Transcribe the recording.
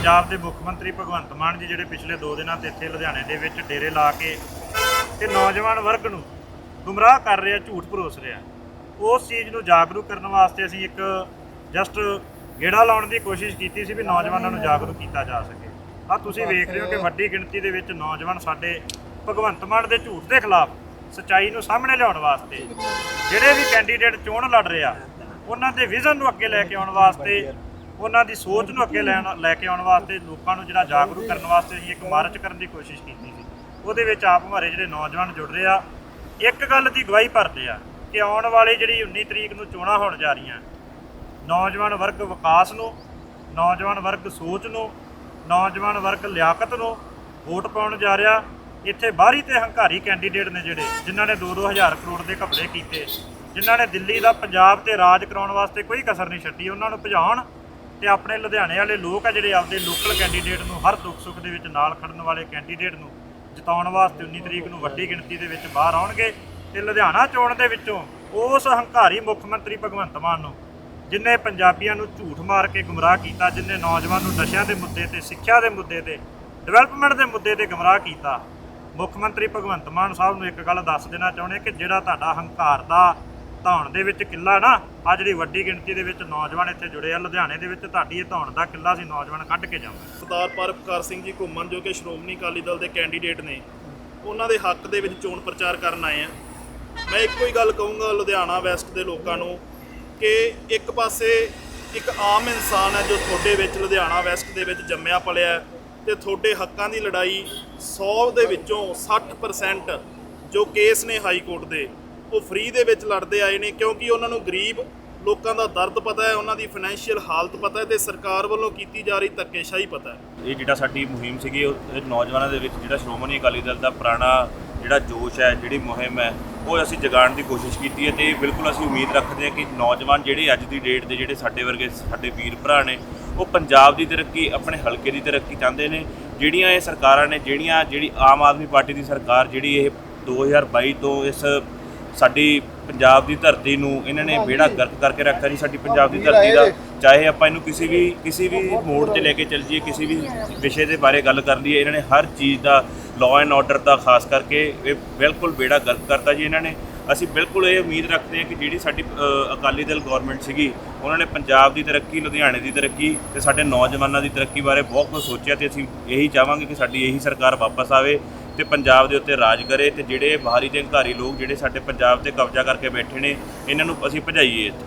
ਪੰਜਾਬ ਦੇ ਮੁੱਖ ਮੰਤਰੀ ਭਗਵੰਤ ਮਾਨ ਜੀ ਜਿਹੜੇ ਪਿਛਲੇ 2 ਦਿਨਾਂ ਤੋਂ ਇੱਥੇ ਲੁਧਿਆਣੇ ਦੇ ਵਿੱਚ ਡੇਰੇ ਲਾ ਕੇ ਤੇ ਨੌਜਵਾਨ ਵਰਗ ਨੂੰ ਗੁੰਮਰਾਹ ਕਰ ਰਿਹਾ, ਝੂਠ ਪਰੋਸ ਰਿਹਾ। ਉਸ ਚੀਜ਼ ਨੂੰ ਜਾਗਰੂਕ ਕਰਨ ਵਾਸਤੇ ਅਸੀਂ ਇੱਕ ਜਸਟ ਗੇੜਾ ਲਾਉਣ ਦੀ ਕੋਸ਼ਿਸ਼ ਕੀਤੀ ਸੀ ਵੀ ਨੌਜਵਾਨਾਂ ਨੂੰ ਜਾਗਰੂਕ ਕੀਤਾ ਜਾ ਸਕੇ। ਆ ਤੁਸੀਂ ਵੇਖ ਰਹੇ ਹੋ ਕਿ ਵੱਡੀ ਗਿਣਤੀ ਦੇ ਵਿੱਚ ਨੌਜਵਾਨ ਸਾਡੇ ਭਗਵੰਤ ਮਾਨ ਦੇ ਝੂਠ ਦੇ ਖਿਲਾਫ ਸਚਾਈ ਨੂੰ ਸਾਹਮਣੇ ਲਿਆਉਣ ਵਾਸਤੇ, ਜਿਹੜੇ ਵੀ ਕੈਂਡੀਡੇਟ ਚੋਣ ਲੜ ਰਿਹਾ, ਉਹਨਾਂ ਦੇ ਵਿਜ਼ਨ ਨੂੰ ਅੱਗੇ ਲੈ ਕੇ ਆਉਣ ਵਾਸਤੇ ਉਹਨਾਂ ਦੀ ਸੋਚ ਨੂੰ ਅੱਗੇ ਲੈਣ ਲੈ ਕੇ ਆਉਣ ਵਾਸਤੇ, ਲੋਕਾਂ ਨੂੰ ਜਿਹੜਾ ਜਾਗਰੂਕ ਕਰਨ ਵਾਸਤੇ ਅਸੀਂ ਇੱਕ ਮਾਰਚ ਕਰਨ ਦੀ ਕੋਸ਼ਿਸ਼ ਕੀਤੀ ਸੀ। ਉਹਦੇ ਵਿੱਚ ਆਪ ਹਮਾਰੇ ਜਿਹੜੇ ਨੌਜਵਾਨ ਜੁੜ ਰਹੇ ਆ, ਇੱਕ ਗੱਲ ਦੀ ਗਵਾਹੀ ਭਰਦੇ ਆ ਕਿ ਆਉਣ ਵਾਲੀ ਜਿਹੜੀ 19 ਤਰੀਕ ਨੂੰ ਚੋਣਾਂ ਹੋਣ ਜਾ ਰਹੀਆਂ, ਨੌਜਵਾਨ ਵਰਗ ਵਿਕਾਸ ਨੂੰ, ਨੌਜਵਾਨ ਵਰਗ ਸੋਚ ਨੂੰ, ਨੌਜਵਾਨ ਵਰਗ ਲਿਆਕਤ ਨੂੰ ਵੋਟ ਪਾਉਣ ਜਾ ਰਿਹਾ, ਇੱਥੇ ਬਾਹਰੀ ਤੇ ਹੰਕਾਰੀ ਕੈਂਡੀਡੇਟ ਨੇ ਜਿਹੜੇ, ਜਿਨ੍ਹਾਂ ਨੇ 2-2000 ਕਰੋੜ ਦੇ ਘਪਲੇ ਕੀਤੇ, ਜਿਨ੍ਹਾਂ ਨੇ ਦਿੱਲੀ ਦਾ ਪੰਜਾਬ ਤੇ ਰਾਜ ਕਰਾਉਣ ਵਾਸਤੇ ਕੋਈ ਕਸਰ ਨਹੀਂ ਛੱਡੀ, ਉਹਨਾਂ ਨੂੰ ਭਜਾਉਣ ਤੇ ਆਪਣੇ ਲੁਧਿਆਣੇ ਵਾਲੇ ਲੋਕ ਆ ਜਿਹੜੇ ਆਪਦੇ ਲੋਕਲ ਕੈਂਡੀਡੇਟ ਨੂੰ ਹਰ ਦੁੱਖ ਸੁੱਖ ਦੇ ਵਿੱਚ ਨਾਲ ਖੜਨ ਵਾਲੇ ਕੈਂਡੀਡੇਟ ਨੂੰ ਜਿਤਾਉਣ ਵਾਸਤੇ 19 ਤਰੀਕ ਨੂੰ ਵੱਡੀ ਗਿਣਤੀ ਦੇ ਵਿੱਚ ਬਾਹਰ ਆਉਣਗੇ ਤੇ ਲੁਧਿਆਣਾ ਚੋਣ ਦੇ ਵਿੱਚੋਂ ਉਸ ਹੰਕਾਰੀ ਮੁੱਖ ਮੰਤਰੀ ਭਗਵੰਤ ਮਾਨ ਨੂੰ, ਜਿਨੇ ਪੰਜਾਬੀਆਂ ਨੂੰ ਝੂਠ ਮਾਰ ਕੇ ਗੁੰਮਰਾਹ ਕੀਤਾ, ਜਿਨੇ ਨੌਜਵਾਨ ਨੂੰ ਨਸ਼ਿਆਂ ਦੇ ਮੁੱਦੇ ਤੇ, ਸਿੱਖਿਆ ਦੇ ਮੁੱਦੇ ਤੇ ਡਿਵੈਲਪਮੈਂਟ ਦੇ ਮੁੱਦੇ ਤੇ ਗੁੰਮਰਾਹ ਕੀਤਾ। ਮੁੱਖ ਮੰਤਰੀ ਭਗਵੰਤ ਮਾਨ ਸਾਹਿਬ ਨੂੰ ਇੱਕ ਗੱਲ ਦੱਸ ਦੇਣਾ ਚਾਹੁੰਦੇ ਕਿ ਜਿਹੜਾ ਤੁਹਾਡਾ ਹੰਕਾਰ ਦਾ ਧੌਣ ਦੇ ਵਿੱਚ ਕਿੱਲਾ ਨਾ ਆ ਜਿਹੜੀ ਵੱਡੀ ਗਿਣਤੀ ਦੇ ਵਿੱਚ ਨੌਜਵਾਨ ਇੱਥੇ ਜੁੜੇ ਆ, ਲੁਧਿਆਣੇ ਦੇ ਵਿੱਚ ਤੁਹਾਡੀ ਇਹ ਧੌਣ ਦਾ ਕਿੱਲਾ ਸੀ ਨੌਜਵਾਨ ਕੱਢ ਕੇ ਜਾਵਾਂਗੇ। ਸਰਦਾਰ ਪਰਪਕਾਰ ਸਿੰਘ ਜੀ ਘੁੰਮਣ ਜੋ ਕਿ ਸ਼੍ਰੋਮਣੀ ਅਕਾਲੀ ਦਲ ਦੇ ਕੈਂਡੀਡੇਟ ਨੇ, ਉਹਨਾਂ ਦੇ ਹੱਕ ਦੇ ਵਿੱਚ ਚੋਣ ਪ੍ਰਚਾਰ ਕਰਨ ਆਏ ਆ। ਮੈਂ ਇੱਕੋ ਹੀ ਗੱਲ ਕਹੂੰਗਾ ਲੁਧਿਆਣਾ ਵੈਸਟ ਦੇ ਲੋਕਾਂ ਨੂੰ ਕਿ ਇੱਕ ਪਾਸੇ ਇੱਕ ਆਮ ਇਨਸਾਨ ਹੈ ਜੋ ਤੁਹਾਡੇ ਵਿੱਚ ਲੁਧਿਆਣਾ ਵੈਸਟ ਦੇ ਵਿੱਚ ਜੰਮਿਆ ਪਲਿਆ ਹੈ ਤੇ ਤੁਹਾਡੇ ਹੱਕਾਂ ਦੀ ਲੜਾਈ 100 ਦੇ ਵਿੱਚੋਂ 60% ਜੋ ਕੇਸ ਨੇ ਹਾਈ ਕੋਰਟ ਦੇ ਉਹ ਫ੍ਰੀ ਦੇ ਵਿੱਚ ਲੜਦੇ ਆਏ ਨੇ ਕਿਉਂਕਿ ਉਹਨਾਂ ਨੂੰ ਗਰੀਬ ਲੋਕਾਂ ਦਾ ਦਰਦ ਪਤਾ ਹੈ, ਉਹਨਾਂ ਦੀ ਫਾਈਨੈਂਸ਼ੀਅਲ ਹਾਲਤ ਪਤਾ ਹੈ ਤੇ ਸਰਕਾਰ ਵੱਲੋਂ ਕੀਤੀ ਜਾ ਰਹੀ ਧੱਕੇਸ਼ਾਹੀ ਪਤਾ ਹੈ। ਇਹ ਜਿਹੜਾ ਸਾਡੀ ਮੁਹਿੰਮ ਸੀਗੀ, ਉਹ ਇਹ ਨੌਜਵਾਨਾਂ ਦੇ ਵਿੱਚ ਜਿਹੜਾ ਸ਼੍ਰੋਮਣੀ ਅਕਾਲੀ ਦਲ ਦਾ ਪੁਰਾਣਾ ਜਿਹੜਾ ਜੋਸ਼ ਹੈ, ਜਿਹੜੀ ਮੁਹਿੰਮ ਹੈ, ਉਹ ਅਸੀਂ ਜਗਾਉਣ ਦੀ ਕੋਸ਼ਿਸ਼ ਕੀਤੀ ਹੈ ਤੇ ਬਿਲਕੁਲ ਅਸੀਂ ਉਮੀਦ ਰੱਖਦੇ ਹਾਂ ਕਿ ਨੌਜਵਾਨ ਜਿਹੜੇ ਅੱਜ ਦੀ ਡੇਟ ਦੇ ਜਿਹੜੇ ਸਾਡੇ ਵਰਗੇ ਸਾਡੇ ਵੀਰ ਭਰਾ ਨੇ, ਉਹ ਪੰਜਾਬ ਦੀ ਤਰੱਕੀ, ਆਪਣੇ ਹਲਕੇ ਦੀ ਤਰੱਕੀ ਚਾਹੁੰਦੇ ਨੇ। ਜਿਹੜੀਆਂ ਇਹ ਸਰਕਾਰਾਂ ਨੇ, ਜਿਹੜੀਆਂ ਜਿਹੜੀ ਆਮ ਆਦਮੀ ਪਾਰਟੀ ਦੀ ਸਰਕਾਰ ਜਿਹੜੀ ਇਹ 2022 ਤੋਂ ਇਸ ਸਾਡੀ ਪੰਜਾਬ ਦੀ ਧਰਤੀ ਨੂੰ ਇਹਨਾਂ ਨੇ ਬੇੜਾ ਗਰਕ ਕਰਕੇ ਰੱਖਿਆ ਜੀ ਸਾਡੀ ਪੰਜਾਬ ਦੀ ਧਰਤੀ ਦਾ। ਚਾਹੇ ਆਪਾਂ ਇਹਨੂੰ ਕਿਸੇ ਵੀ ਕਿਸੇ ਵੀ ਮੋੜ ਤੇ ਲੈ ਕੇ ਚੱਲ ਜਾਈਏ ਕਿਸੇ ਵੀ ਵਿਸ਼ੇ ਦੇ ਬਾਰੇ ਗੱਲ ਕਰ ਲਈਏ ਇਹਨਾਂ ਨੇ ਹਰ ਚੀਜ਼ ਦਾ ਲਾਅ ਐਂਡ ਆਰਡਰ ਦਾ ਖਾਸ ਕਰਕੇ ਇਹ ਬਿਲਕੁਲ ਬੇੜਾ ਗਰਕ ਕਰਤਾ ਜੀ ਇਹਨਾਂ ਨੇ। ਅਸੀਂ ਬਿਲਕੁਲ ਇਹ ਉਮੀਦ ਰੱਖਦੇ ਹਾਂ ਕਿ ਜਿਹੜੀ ਸਾਡੀ ਅਕਾਲੀ ਦਲ ਗਵਰਨਮੈਂਟ ਸੀਗੀ ਉਹਨਾਂ ਨੇ ਪੰਜਾਬ ਦੀ ਤਰੱਕੀ ਲੁਧਿਆਣੇ ਦੀ ਤਰੱਕੀ ਤੇ ਸਾਡੇ ਨੌਜਵਾਨਾਂ ਦੀ ਤਰੱਕੀ ਬਾਰੇ ਬਹੁਤ ਕੁਝ ਸੋਚਿਆ ਤੇ ਅਸੀਂ ਇਹੀ ਚਾਹਾਂਗੇ ਕਿ ਸਾਡੀ ਇਹੀ ਸਰਕਾਰ ਵਾਪਸ ਆਵੇ। ਤੇ ਪੰਜਾਬ ਦੇ ਉੱਤੇ ਰਾਜ ਕਰੇ ਤੇ ਜਿਹੜੇ ਬਾਹਰੀ ਤੇ ਹੰਕਾਰੀ ਲੋਕ ਜਿਹੜੇ ਸਾਡੇ ਪੰਜਾਬ ਤੇ ਕਬਜ਼ਾ ਕਰਕੇ ਬੈਠੇ ਨੇ, ਇਹਨਾਂ ਨੂੰ ਅਸੀਂ ਭਜਾਈਏ ਇੱਥੋਂ।